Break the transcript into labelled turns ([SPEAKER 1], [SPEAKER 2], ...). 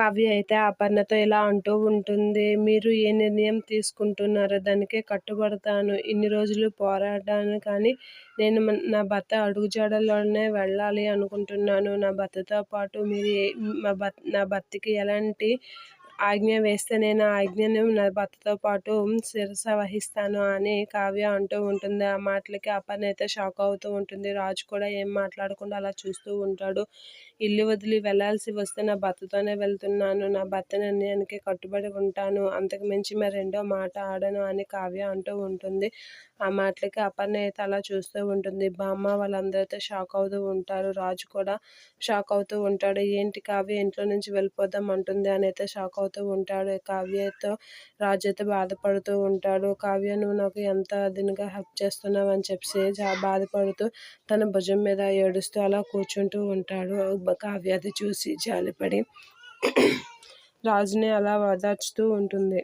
[SPEAKER 1] కావ్య అయితే అపర్ణతో ఇలా అంటూ ఉంటుంది మీరు ఏ నిర్ణయం తీసుకుంటున్నారో దానికే కట్టుబడతాను. ఇన్ని రోజులు పోరాడాను కానీ నేను నా భర్త అడుగుజాడలోనే వెళ్ళాలి అనుకుంటున్నాను. నా భర్తతో పాటు మీరు మా భర్త నా భర్తకి ఎలాంటి ఆజ్ఞ వేస్తే నేను ఆజ్ఞను నా భర్తతో పాటు శిరస వహిస్తాను అని కావ్య అంటూ ఉంటుంది. ఆ మాటలకి అపర్ణ అయితే షాక్ అవుతూ ఉంటుంది. రాజు కూడా ఏం మాట్లాడకుండా అలా చూస్తూ ఉంటాడు. ఇల్లు వదిలి వెళ్ళాల్సి వస్తే నా భర్తతోనే వెళ్తున్నాను. నా భర్త నిర్ణయానికి కట్టుబడి ఉంటాను. అంతకు మించి మరి రెండో మాట ఆడను అని కావ్య అంటూ ఉంటుంది. ఆ మాటలకి అపర్ణ అయితే అలా చూస్తూ ఉంటుంది. బామ్మ వాళ్ళందరితో షాక్ అవుతూ ఉంటారు. రాజు కూడా షాక్ అవుతూ ఉంటాడు. ఏంటి కావ్య ఇంట్లో నుంచి వెళ్ళిపోదాం అంటుంది. అని అయితే షాక్ అవుతూ ఉంటాడు. కావ్యతో రాజు అయితే బాధపడుతూ ఉంటాడు. కావ్య నువ్వు నాకు ఎంత దీనిగా హెల్ప్ చేస్తున్నావు అని చెప్పి బాధపడుతూ తన భుజం మీద ఏడుస్తూ అలా కూర్చుంటూ ఉంటాడు. కావ్య అది చూసి జాలిపడి రాజుని అలా ఓదార్చుతూ ఉంటుంది.